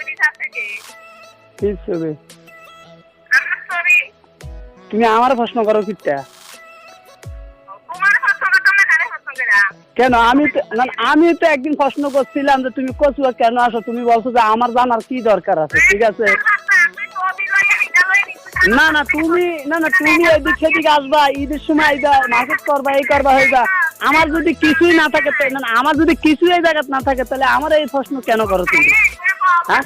দিতে থেকে কি ছবি আমার ছবি তুমি আমার প্রশ্ন করো কিটা? তোমার পছন্দ তোমার কারে পছন্দ করা? কেন? আমি তো না আমি তো একদিন প্রশ্ন করছিলাম যে তুমি কচুয়া কেন আসো? তুমি বলছো যে আমার জানার কি দরকার আছে ঠিক আছে? না না, তুমি, না না, তুমি এদিক সেদিক আসবা, ঈদের সময় আইবা মার্কেট করবা, এই করবা হইবা আমার যদি কিছুই না থাকে না আমার যদি কিছুই এই না থাকে, তাহলে আমার এই প্রশ্ন কেন করো তুমি? হ্যাঁ?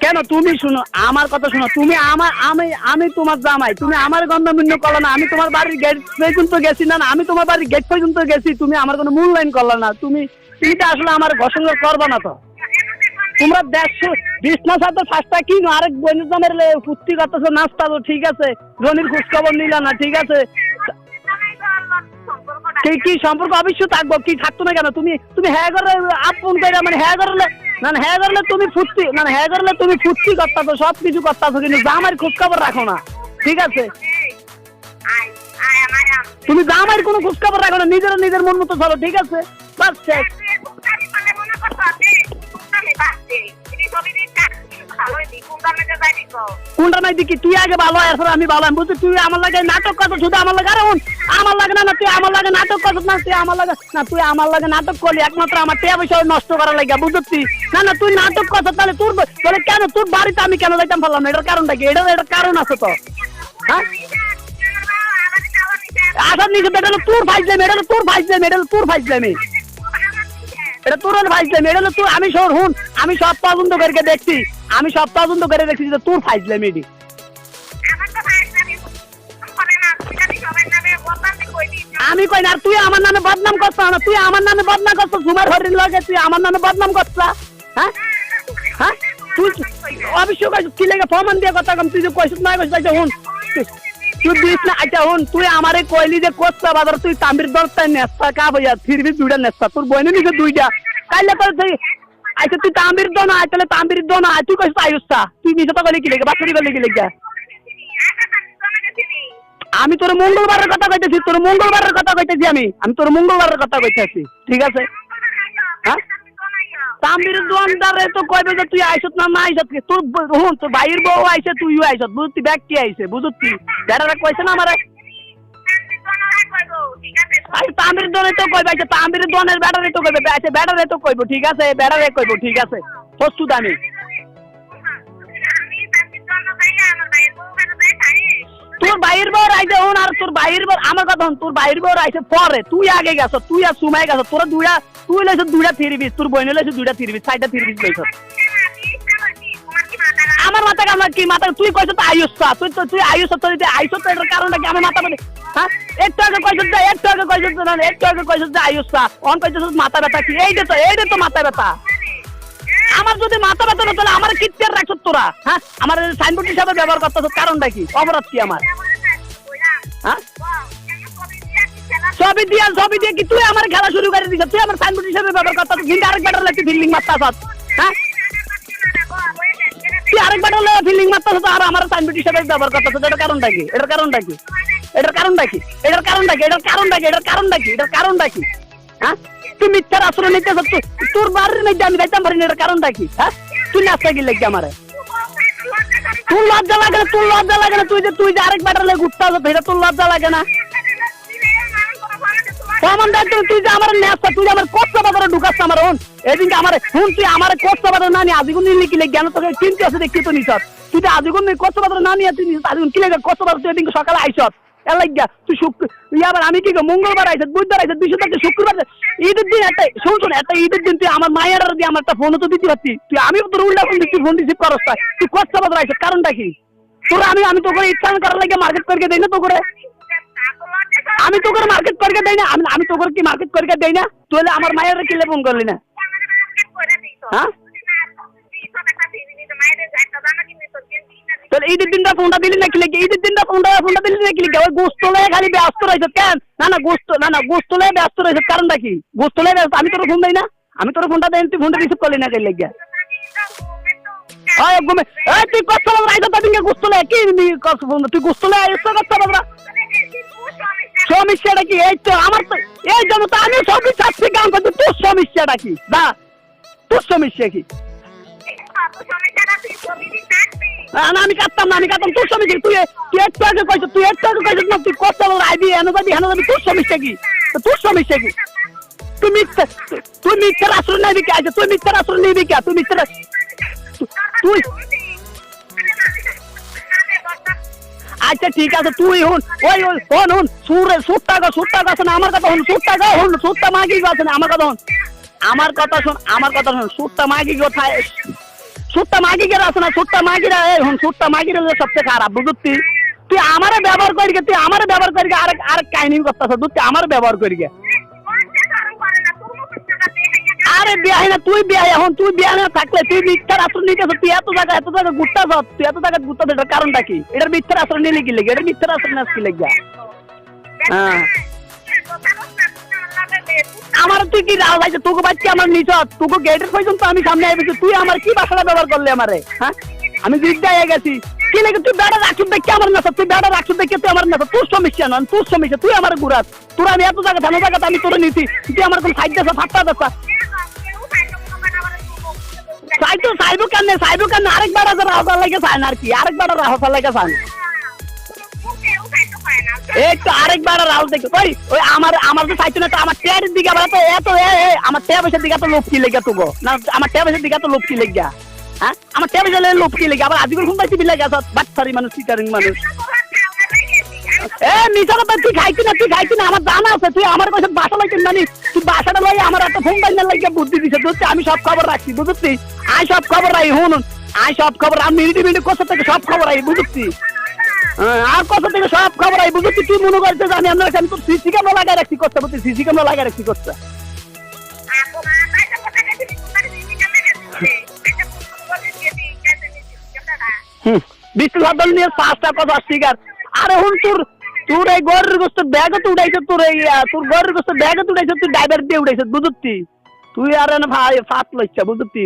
কেন? তুমি শুনো, আমার কথা শুনো। তুমি আমার, আমি আমি তোমার জামাই। তুমি আমার গন্ধমিন্য করল না। আমি তোমার বাড়ির গেট পর্যন্ত গেছি, না না, আমি তোমার বাড়ির গেট পর্যন্ত গেছি। তুমি আমার কোনো মূল্যায়ন করল না। তুমি তুমি তো আসলে আমার ঘষণ করবা না তো। তোমরা দেখছ, বিছনা সাথে ফার্স্টটা কি আরেক বইনের নামের ফুর্তি করতেছো, নাস্তা তো ঠিক আছে। রনির খোঁজ খবর নিলা না, ঠিক আছে? কি কি সম্পর্ক অবশ্য থাকব? কি থাকতো না কেন? তুমি তুমি হ্যাঁ করে আপন করে মানে হ্যাঁ করলে না হ্যাঁ করলে তুমি ফুর্তি না হ্যাঁ করলে তুমি ফুর্তি করতাছো সব কিছু করতাছো, কিন্তু জামাইয়ের খোঁজ খবর রাখো না। ঠিক আছে? তুমি জামাইয়ের কোনো খোঁজ খবর রাখো না, নিজের নিজের মন মতো চলো ঠিক আছে? বাস শেষ। কোনটা নাই দেখি তুই আগে ভালো এরপর আমি ভালো আমি বলছি তুই আমার লাগে নাটক করছ শুধু আমার লাগে? আরে আমার লাগে না না তুই আমার লাগে নাটক করছ না তুই আমার লাগে না তুই আমার লাগে নাটক করলি একমাত্র আমার টিয়া পয়সা নষ্ট করার লাগে বুঝছি না না তুই নাটক করছ তাহলে তোর তাহলে কেন তোর বাড়িতে আমি কেন যাইতাম পারলাম না এটার কারণটা কি? এটা এটার কারণ আছে তো। হ্যাঁ? আসার নিচে এটা তোর ফাইজলাম এটা তোর ফাইজলাম এটা তোর ফাইজলামি এটা তোর ফাইজলামি এটা তোর আমি সর হুন আমি সব তদন্ত করে দেখছি আমি সব তদন্ত করে দেখছি যে তোর ফাইজলামি এটি আমি কই না তুই আমার নামে বদনাম করছ না তুই আমার নামে বদনাম করছ ঝুমার হরিণ লগে তুই আমার নামে বদনাম করছ হ্যাঁ হ্যাঁ তুই অবশ্যই কি লাগে ফমান দিয়ে কথা কম তুই যে কইছ না কইছ আচ্ছা হুন তুই- দিস না আচ্ছা হুন, তুই আমারে কইলি যে কোচ্ছা বাজার তুই তাম্বির দরতা নেস্তা কা ভাইয়া ফিরবি দুইটা নেস্তা তোর বইনে দুইটা। কাইলে তোর তুই আচ্ছা দো না তাহলে তাম্বির দো না তুই কইছ আয়ুস্তা তুই নিছে তো কইলি কি লাগে, বাছুরি কইলি কি লাগে? আমি তোর মঙ্গলবারের কথা কইতেছি, তোর মঙ্গলবারের কথা কইতেছি আমি আমি তোর মঙ্গলবারের কথা কইতেছি, ঠিক আছে? হ্যাঁ? তাম্বির দোয়ানদারে তো কইবে যে তুই আইছত না না আইছত কি? তোর হুন, তোর ভাইয়ের বউ আইছে, তুইও আইছত বুঝতি? ব্যক্তি আইছে, বুঝতি? যারা কইছে না আমারে? আই তাম্বির দোনে তো কইবে, আইছে তামির দোনের ব্যাটারে তো কইবে, আইছে, ব্যাটারে তো কইবো, ঠিক আছে? ব্যাটারে কইবো, ঠিক আছে? প্রস্তুত আমি। তোর বাইর বউ আইছে হুন আর তোর বাইর বউ আমার কথা হন, তোর বাইর বউ আইছে পরে। তুই আগে গেছ, তুই আর সুমাই গেছ, তোরা দুইটা তুই লইছ দুইটা থ্রি পিস, তোর বইনে লইছ দুইটা থ্রি পিস, চারটা থ্রি পিস লইছ আমার মাথা কামা কি মাথা? তুই কইছ তো আয়ুষ তুই তো তুই আয়ুষ তো দিতে আয়ুষ তো এটার কারণটা কি? আমার মাথা মানে হ্যাঁ? একটু আগে কইছ যে একটু আগে কইছ যে না একটু আগে কইছ যে আয়ুষ অন কইছ মাথা ব্যথা কি? এই এইটা তো এইটা তো মাথা ব্যথা। আমার যদি মাথা ব্যথা না তাহলে আমার কিচ্ছের রাখছ তোরা? হ্যাঁ? আমার সাইনবোর্ড হিসাবে ব্যবহার করতেছ, কারণটা কি? অপরাধ কি আমার? হ্যাঁ? দিয়া কি তুই আমার খেলা শুরু করে দিছ তুই আমার সাইনবোর্ড হিসাবে ব্যবহার কিন্তু আরেক ব্যাটার লাগছে ফিল্ডিং মারতাছ। হ্যাঁ? তুই আরেক ব্যাটার ফিল্ডিং আর আমার সাইনবোর্ড হিসাবে ব্যবহার করতেছ এটার কারণটা কি? এটার কারণটা কি? এটার কারণটা কি? এটার কারণটা কি? এটার কারণটা কি? এটার কারণটা কি? এটার কারণটা কি? হ্যাঁ? তুই মিথ্যার আশ্রয় তুই তোর বাড়ির মধ্যে আমি যাইতাম পারি না কারণটা কি হ্যাঁ? তুই নাস্তা কি লাগছে আমারে? তোর লজ্জা লাগে না, তোর লজ্জা লাগে না, তুই যে তুই যে আরেক উঠতে হবে তোর লজ্জা লাগে না। তুই যে আমার নেস্তা তুই আমার কষ্ট বাজারে ঢুকাচ্ছ আমার, হন? এদিনকে আমার শুন তুই আমার কষ্ট বাজারে না নিয়ে আদিগুন নিলি কি জ্ঞান তোকে কিনতে আছে দেখি তো নিছত তুই যে নিয়ে কষ্ট বাজারে না নিয়ে তুই নিছত কি বাজার তুই এদিনকে সকালে আইসত এলাইগা তুই শুক্র আবার আমি কি মঙ্গলবার আইসত বুধবার আইসত বৃহস্পতিবার শুক্রবার ঈদের দিন একটা শুন শোন একটা ঈদের দিন তুই আমার মায়ের দিয়ে আমার একটা ফোনও তো দিতে পারছি তুই আমি তোর উল্টা ফোন দিচ্ছি ফোন রিসিভ করস না। তুই কষ্ট বাজার আইসত কারণটা কি? তোরা আমি আমি তো করে ইচ্ছা করার লাগে মার্কেট করে দেই না তো করে আমি তো করে মার্কেট করে দেই না আমি আমি তো করে কি মার্কেট করে দেই না? তুই আমার মায়ের কিলে ফোন করলি না? হ্যাঁ? তাহলে ঈদের দিনটা ফোনটা দিলি না কিলে ঈদের দিনটা ফোনটা ফোনটা দিলি না কিলে ওই গোস্ত লয়ে খালি ব্যস্ত রয়েছে কেন? না না, গোস্ত, না না, গোস্ত লয়ে ব্যস্ত রয়েছে কারণটা কি? গোস্ত লয়ে ব্যস্ত, আমি তোর ফোন দেই না? আমি তোর ফোনটা দেই তুই ফোনটা রিসিভ করলি না কে লেগে? হয় ঘুমে এই তুই কষ্ট বাদ রাইতে তাদিনকে গুস্তলে কি কষ্ট বন্ধু তুই গুস্তলে এসে কষ্ট বাদ সমস্যাটা কি? এই তো আমার তো এই জন্য তো আমি সবই চাচ্ছি গান করতে তোর সমস্যাটা কি? দা তোর সমস্যা কি? না আমি কাটতাম না, আমি কাটতাম তোর সমস্যা তুই তুই একটু আগে কইছ, তুই একটু আগে কইছ না, তুই কষ্ট আইবি এনে যাবি, হেন যাবি, তোর সমস্যা কি? তোর সমস্যা কি? তুই মিথ্যা তুই মিথ্যার আশ্রয় নিবি কে? আচ্ছা তুই মিথ্যার আশ্রয় নিবি কে? তুই মিথ্যার তুই আচ্ছা ঠিক আছে, তুই হুন, ওই ওই হন, হুন, সুরে সুরটা গো সুরটা গো আছে না আমার কথা হুন, সুরটা গো, হুন, সুরটা মাগি গো আছে না আমার কথা হুন, আমার কথা শোন, আমার কথা শোন, সুরটা মাগি গো সুরটা মাগি গেরা আছে না সুরটা মাগিরা, এই হুন সুরটা মাগিরা যে সবচেয়ে খারাপ বুঝতি তুই আমারে ব্যবহার করি তুই আমারে ব্যবহার করি আরেক আরেক কাহিনী করতেছ তুই আমারে ব্যবহার করি। আরে বিয়াই না, তুই বিয়াই এখন তুই বিয়া না থাকলে তুই মিথ্যার আশ্রয় নিতেছ তুই এত জায়গা এত জায়গা ঘুরতে যাস তুই এত জায়গা ঘুরতে এটার কারণটা কি এটার মিথ্যার আশ্রয় নিলে কি লেগে এটা মিথ্যার আশ্রয় নেস কি লেগে হ্যাঁ। আমার তুই কি রাও ভাইছে? তোকে বাচ্চা আমার নিচ তোকে গেটের পর্যন্ত আমি সামনে আইবি তুই আমার কি ভাষাটা ব্যবহার করলি আমারে হ্যাঁ? আমি হয়ে গেছি। কি লাগে তুই বেড়া রাখছুন দেখে আমার না তুই বেড়া রাখছুন দেখে তুই আমার না তোর সমস্যা নন তোর সমস্যা, তুই আমার গুড়াত তোর আমি এত জায়গা থানা জায়গাতে আমি তোর নিছি তুই আমার কোন সাইড দেশা ফাটটা দেশা সাইতো সাইবো কেন সাইবো কেন আরেকবার আছে রাহসার লাগে চায় না আর কি, আরেকবার রাহসার লাগে চায় না আমার আমার আছে, তুই আমার কাছে বাসা তুই বাসাটা আমার একটা ফোন বাইনার বুদ্ধি দিছে আমি সব খবর রাখছি বুঝছি আই সব খবর রাই হুন আই সব খবর, আমি মিনিট মিনিট কোথা থেকে সব খবর রাই বুঝছি আর কত থেকে সব খবর আই বুঝছি, তুই মনে করছিস জানি আপনার এখানে তোর সিসি ক্যামেরা লাগাই রাখছি, করতে বুঝছি সিসি ক্যামেরা লাগাই রাখছি, করতে। বিষ্ণু ভাদল নিয়ে পাঁচটা কথা স্বীকার আরে হুন, তোর তোর এই গরের গোস্ত ব্যাগে তো উঠাইছ তোর এই তোর গরের গোস্ত ব্যাগে তো উঠাইছ তুই ড্রাইভার দিয়ে উঠাইছ বুঝতি? তুই আর না ভাই ফাট লইছা বুঝতি?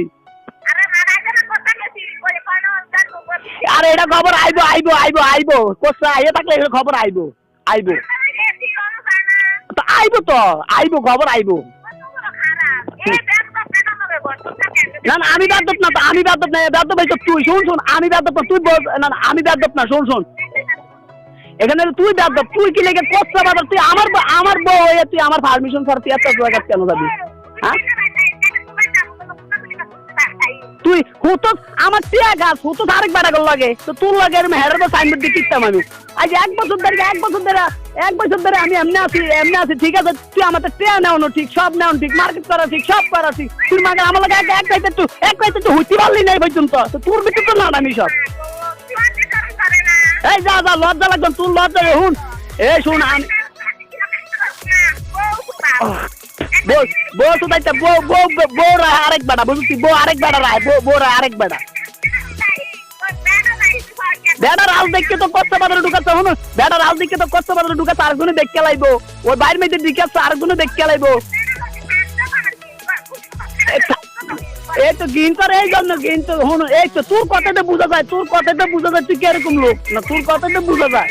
আরে এটা খবর আইবো আইবো আইবো আইবো। কোসা আইয়ে থাকলে এটা খবর তো আইবো তো, আইবো, খবর আইবো। না না, আমি বাদত না আমি বাদত না বাদত ভাই তো তুই, শুন শুন, আমি বাদত না, তুই বল, না না, আমি বাদত না, শুন শুন। এখানে তুই বাদত তুই কি লেগে কষ্ট বাদত তুই আমার আমার বউ হয়ে তুই আমার পারমিশন ছাড়া তুই এত জায়গা কেন যাবি? হ্যাঁ? তুই হুতো আমার টিয়া গাছ হুতো আরেক গল লাগে। তো তোর লাগে এরম হেরার তো সাইনবোর্ড দিয়ে কিনতাম আমি। আজ এক বছর ধরে, এক বছর ধরে, এক বছর ধরে আমি এমনি আছি এমনি আছি, ঠিক আছে? তুই আমাদের টিয়া নেওয়ানো ঠিক, সব নেওয়ানো ঠিক মার্কেট করা ঠিক, সব করা ঠিক। তুই মাকে আমার লাগে এক এক পাইতে তুই এক পাইতে তুই হইতে পারলি নাই পর্যন্ত। তো তোর ভিতরে তো না আমি সব। এই যা যা, লজ্জা লাগবে তোর লজ্জা হুন এই শুন, আমি বউ বউ তো দাইতে বউ বউ বউ আরেক বেড়া, বুঝছি? বউ আরেক রায় আরেক বেটা রাল দেখকে তো কষ্ট ঢুকাচ্ছে বেটা রাল দেখকে তো কষ্ট বাজারে ঢুকাচ্ছে ওই বাইরের মেয়েদের লাইবো এই তো এই জন্য হন এই তো তোর কথাতে বোঝা যায়, তোর কথাতে বোঝা যায়, তুই কীরকম লোক? না, তোর কথাতে বোঝা যায়।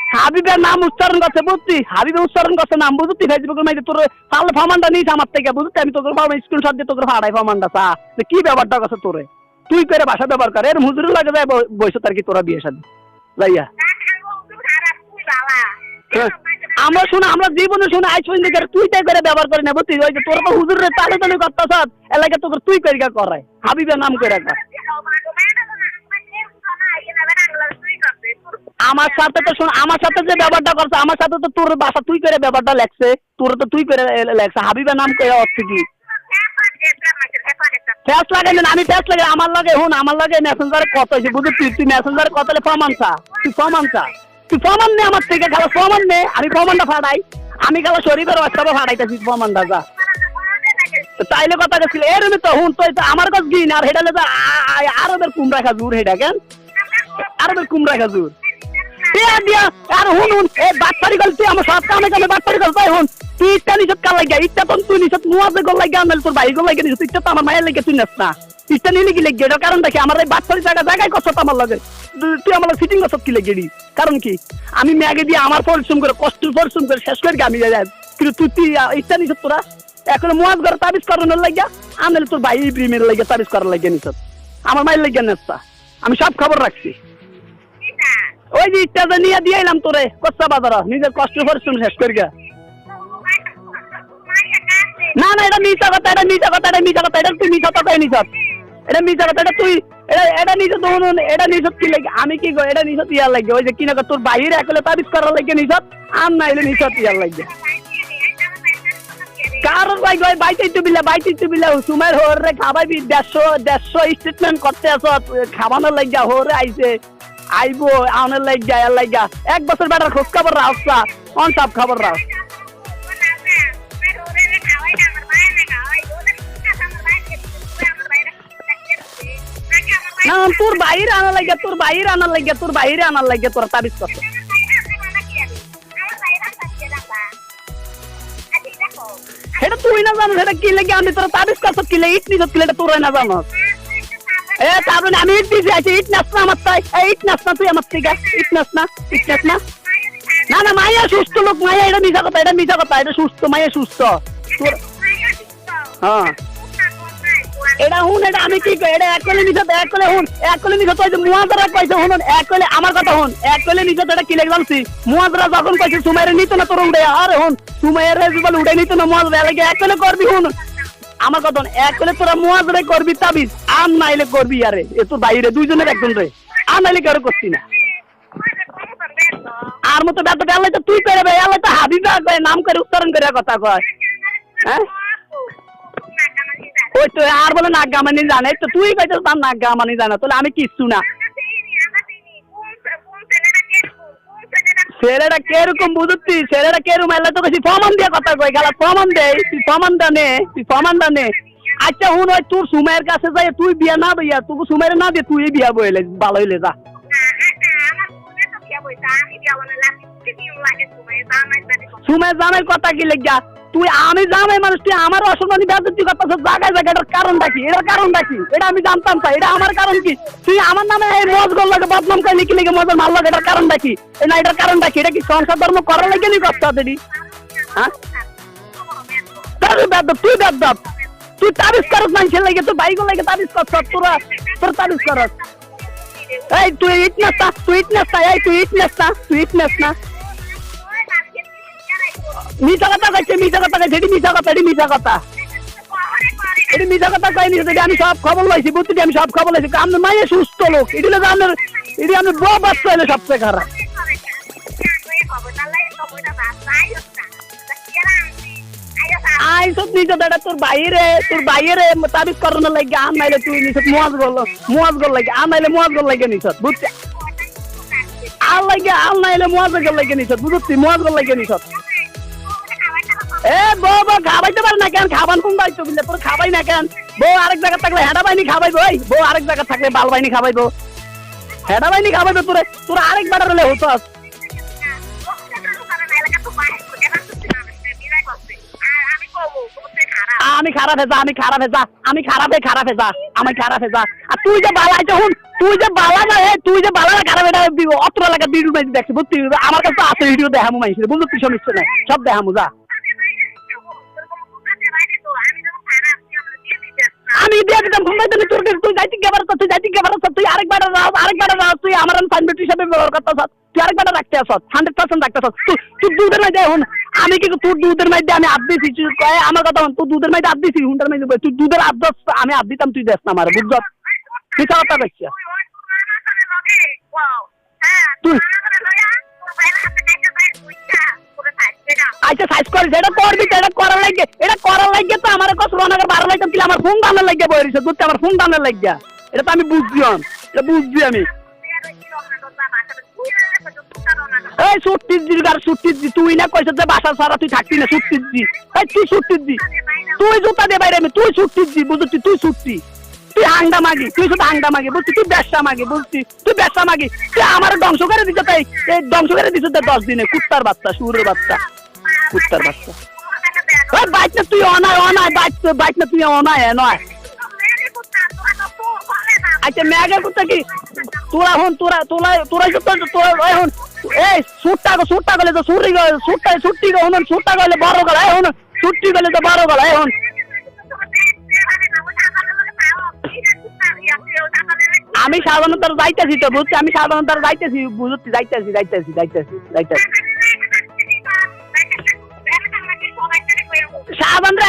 হাবিবের নাম উচ্চারণ করছে বুঝছি হাবিবে উচ্চারণ করছে নাম, বুঝতি? ফেসবুকের মাঝে তোর তাহলে ফমানটা নিস আমার থেকে, বুঝতি? আমি তোকে পাবো স্ক্রিনশট দিয়ে তোকে ফাড়াই ফমানটা চা। যে কি ব্যাপারটা করছে তোরে? তুই করে ভাষা ব্যবহার করে, এর হুজুরের লাগে যায় বয়স তার কি তোরা বিয়ে শাদী লাইয়া হ্যাঁ। আমরা শুনে, আমরা জীবনে শুনে আই পর্যন্ত করে তুই তাই করে ব্যবহার করি না বুঝছিস ওই যে তোর তো হুজুরের তালে তালে করতেছ এলাকা তোকে তুই করে করায়, হাবিবের নাম করে কর আমার সাথে তো শোন, আমার সাথে যে ব্যাপারটা করছে, আমার সাথে তো তোর বাসা, তুই করে ব্যাপারটা লেখছে, তোর তো তুই করে লেখছে, হাবিবের নাম করে হচ্ছে কি? ফ্যাস লাগাই না আমি লাগাই, আমার লাগে হুন আমার লাগে মেসেঞ্জারে কত হয়েছে বুঝলি? তুই তুই মেসেঞ্জারে কত হলে তুই ফর্ম আনছা তুই ফর্ম আন নে আমার থেকে, খালা ফর্ম আন নে, আমি ফর্ম আনটা ফাড়াই আমি গেলে শরীরের অস্তাব ফাটাইতেছি যা। তো তাইলে কথা গেছিল, এর তো হুন তো আমার কাছে গিন আর হেডালে তো আরবের কুমড়া খাজুর, হেডা, কেন? আরবের কুমড়া খাজুর। দিয়া গল তুই তাই লাগিয়া তুই ভাই মায়ের তুই নিলি কি কারণ দেখি এই ফিটিং কি কি? আমি ম্যাগে দিয়ে আমার পরিশ্রম করে কষ্ট পরিশ্রম করে শেষ করে আমি কিন্তু তুই তুই ইচ্ছা নিছত তোরা? এখন মুয়াজ করে তাবিজ করানোর লাগিয়া আনলে তোর ভাই প্রিমের লাগিয়া তাবিজ করার লাগিয়া নিছত আমার মায়ের লাগিয়া নেস আমি সব খবর রাখছি। ওই যে ইচ্ছাটা নিয়ে দিয়ে এলাম তোরে কচ্ছা বাজার নিজের কষ্ট পরিশ্রম শেষ করি। না না এটা মিছা কথা এটা মিছা কথা এটা মিছা কথা এটা তুই মিছা কথা নিছ এটা মিছা কথা এটা তুই এটা এটা নিছ তো এটা নিছ কি লাগে? আমি কি এটা নিছ ইয়ার লাগে। ওই যে কি না কই, তোর বাইরে একলে তাবিজ করার লাগে নিছ আর না এলে নিছ ইয়ার লাগে। কারোর ভাই ভাই বাইতে তো বিলা বাইতে তো বিলা সুমার হোর রে খাবাইবি দেড়শো দেড়শো স্টেটমেন্ট করতে আস খাবানোর লাগিয়া হোরে আইছে। আইবো আউনের লাগিয়া এর লাগিয়া এক বছর বেটার খোঁজ খবর রাস্তা অন সব খবর রাস না, তোর বাইরে আনার লাগিয়া তোর বাইরে আনার লাগিয়া তোর বাইরে আনার লাগিয়া তোর তাবিজ করছে সেটা তুই না জানো সেটা কি লাগে আমি তোর তাবিজ করছ কি লাগে ইট নিছ, কি লাগে তোর না জানো এ তারপরে ইট দিছি ইট নাচ না আমার না না। সুস্থ লোক এটা মিছা কথা, এটা মিছা কথা, এটা সুস্থ সুস্থ। হ্যাঁ। এটা হুন, এটা আমি কি এটা এক কলে এক কলে হুন, এক কলে নিছত যে মুয়াজরা কইছে হুন, এক কলে আমার কথা হুন, এক কলে এটা কি লাগে জানছি মুয়াজরা যখন কইছে সুমাইরে নিত না তোর উড়ে আরে হুন সুমাইরে যখন উড়ে নিত না মুয়াজরা লাগে এক কলে করবি হুন। আমার কথা এক কলে তোরা মুয়াজরা করবি তাবিজ আর নাইলে করবি আরে এ তোর বাইরে দুইজনের একজন রে আর নাইলে কেউ করছি না। আর মতো ব্যাপারটা আল্লাহ তো তুই করে বে আল্লাহ তো হাবিবা নাম করে উচ্চারণ করে কথা কয়। হ্যাঁ? ওই তো আর বলে নাক গামানি জানে তো তুই কইতে তার নাক গামানি জানা তাহলে আমি কিচ্ছু না। ছেলেটা কেরকম বুঝতি? ছেলেটা কেরকম? এলে তোকে প্রমাণ দিয়ে কথা কই গেলা সমান দে তুই সমান দা নে তুই সমান দা নে। আচ্ছা হুন ওই তোর সুমাইয়ের কাছে যাই তুই বিয়া না বইয়া তোকে সুমাইয়ের না দিয়ে তুই বিয়া বইলে ভালো হইলে যা। সুমাইয়ের জামাইয়ের কথা কি লেগা? তুই আমি জানাই মানুষ, তুই আমার অসম্মানি বেজতি কথা জায়গায় জায়গায়, এটার কারণটা কি? এটার কারণটা কি? এটা আমি জানতাম তাই এটা আমার কারণ কি? তুই আমার নামে এই মজ গোল্লাকে বদনাম করে লিখি লিখে মজার মারলো, এটার কারণটা কি? না, এটার কারণটা কি? এটা কি সংসার ধর্ম করার লাগে নি কষ্ট আছে হ্যাঁ? তুই বেদব তুই বেদব। তুই তাবিজ করস মানুষের লাগে বাইক লাগে তাবিজ করছ, তোরা, তোর তাবিজ করস। এই, তুই ইটনেস না, তুই ইটনেস না, এই, তুই ইটনেস না, তুই ইটনেস না। মিছা কথা কইছে, মিছা কথা কইছে, এটি মিছা কথা, এটি মিছা কথা। এটি মিছা কথা কইনি যদি আমি সব খবর লইছি, বুঝছি আমি সব খবর লইছি আমি মাইয়ে সুস্থ লোক। এটি হলো আপনার এটি আমি বউ বাচ্চা হইলে সবচেয়ে খারাপ। আইসত নিজ দাদা তোর বাইরে লাগে তুই নিছত মোয়াজ গল গল লাগে গল লাগে লাগে নিছত। এ বউ বউ খাবাইতে পারে না কেন? খাবান কোন দায়িত্ব বুঝলে? তোর খাবাই না কেন? বউ আরেক জায়গা থাকলে হেডা বাইনি খাবাইবো ওই বউ আরেক জায়গা থাকলে বাল বাইনি খাবাইবো। হেডা বাইনি খাবাইবো তোরে। তোর আরেক বেটার হলে হতো আমি খারাপ হেজা আমি খারাপ হেজা আমি খারাপে খারাপ হেজা আমি খারাপ হেজা আর তুই যে বালা আছে হুন, তুই যে বালা না তুই যে বালা না, খারাপ এটা অত্র এলাকা ভিডিও দেখছি বুঝছি আমার কাছে আছে, ভিডিও দেখামু মাইছি বুঝলি তুই সমস্যা নাই সব দেখামু, যা। আমি দিয়ে দিতাম ঘুমাই তোর তুই যাইতি গেবার তুই যাইতি গেবার তুই আরেকবার রাও আরেকবার রাও তুই আমার সাইনবোর্ড হিসাবে ব্যবহার করতে আস তুই আরেকবার রাখতে আস হান্ড্রেড পার্সেন্ট রাখতে আস তুই তুই দুধের মাইদে হুন আমি কি তোর দুধের মাইদে আমি আপ দিছি তুই কয় আমার কথা তুই দুধের মাইদে আপ দিছি হুন্ডার বল, তুই দুধের আপ দস আমি আপ দিতাম তুই দেস না আমার বুঝছ? মিথ্যা কথা দেখছি তুই আচ্ছা সাইজ এটা করবি করার লাগে এটা করার লাগে তো আমার বারো কিলে আমার ফোন দানের লাগে বুঝতে আমার ফোন দানের লাগে এটা তো আমি বুঝছি। এটা বুঝছি আমি। এই সুট্টির জি আর জি তুই না কইছ যে বাসা সারা তুই থাকতি না সুট্টির জি এই, তুই জি তুই জুতা দে বাইরে আমি, তুই সুট্টির জি বুঝছি তুই সুট্টি তুই হাংডা মাগি, তুই শুধু হাংডা মাগি বুঝছি তুই ব্যবসা মাগি বুঝছি তুই ব্যবসা মাগি। তুই আমার ধ্বংস করে দিতে তাই, এই ধ্বংস করে দিতে তাই দশ দিনে, কুত্তার বাচ্চা সুরের বাচ্চা, কুত্তার বাচ্চা। বাইক না, তুই অনায় অনায়, বাইক বাইক না, তুই অনায় নয় আচ্ছা ম্যাগের কুত্তা কি? তোরা হন, তোরা তোরা তোরা তো তোরা এখন এই সুটটা গো, সুটটা গলে তো সুরি গো, সুটটা, সুট্টি গো, হন গলে বড় গলে তো বড় গলা এখন আমি সাধারণত যাইতেছি তো, বুঝছি? আমি সাধারণত যাইতেছি বুঝছি যাইতেছি যাইতেছি যাইতেছি যাইতেছি।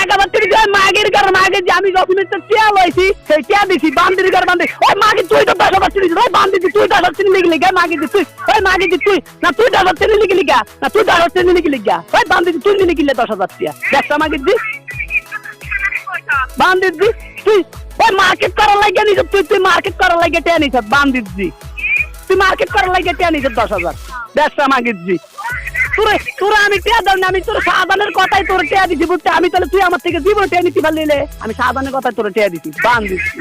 একেবারে তুই চিনি তুই না চিনি না চিনি ওই দশ তুই ওই মার্কেট করার লাগে নিছ, তুই তুই মার্কেট করার লাগে টিয়া নিছ বান দিচ্ছি তুই মার্কেট করার লাগে টিয়া নিছ দশ হাজার। ব্যবসা মাগিচ্ছি তোরে তোরা আমি টিয়া দেব না, আমি তোর সাবানের কথাই তোর টিয়া দিছি, বুঝতে আমি তাহলে তুই আমার থেকে জীবন টিয়া নিতে পারলি আমি সাধারণের কথায় তোর টিয়া দিছি বান দিচ্ছি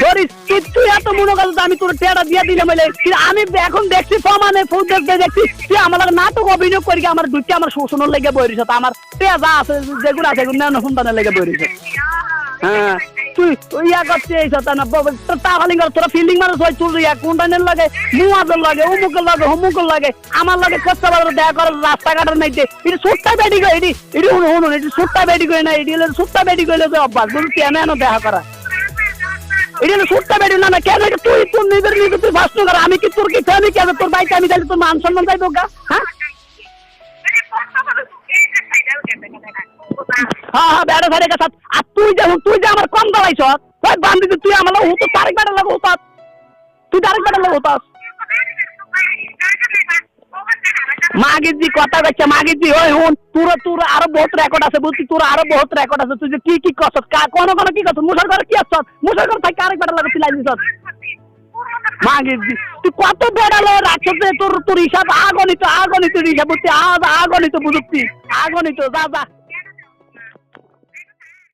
ধরিস তুই এত মনে করি বইরিস হ্যাঁ লাগে? মুয়াজের লাগে, অমুকের লাগে আমার লাগে দেখা করার রাস্তাঘাটের নাই যে এটি সুট্টা বেডি গো এটি এটি শুনুন শুনুন, এটি না, এটি হলো সুট্টা বেডি গইলে অভ্যাস বলছি কেন দেখা করা? হলো সুট্টা বেডি না না, কেন তুই তোর নিজের নিজে তুই ফার্স্ট কর। আমি কি তোর কি আমি কেন তোর বাইকে আমি তাহলে তোর মান সম্মান যাইব গা? হ্যাঁ? হ্যাঁ হ্যাঁ বেড়া সাইডে গেছে। আর তুই যে তুই যে আমার কম দাঁড়াইছ ওই বান্ধি তুই আমার লাগে হতো তারিখ বেড়া লাগে হতাস তুই তারিখ বেড়া লাগে হতাস। মাগিজি কথা কইছে, মাগিজি, ওই হুন তোর তোর আরও বহুত রেকর্ড আছে বুঝছি তোর আরও বহুত রেকর্ড আছে, তুই কি কি কসত কোন কোন কি কসত মুসার ঘরে কি আসছত মুসার ঘরে থাকি আরেক বেটা লাগে চিলাই দিছস। মাগিজি, তুই কত বেড়ালো রাখছ তোর তোর হিসাব আগনিত আগনিত হিসাব বুঝছি আগ আগনিত বুঝছি আগনিত যা যা।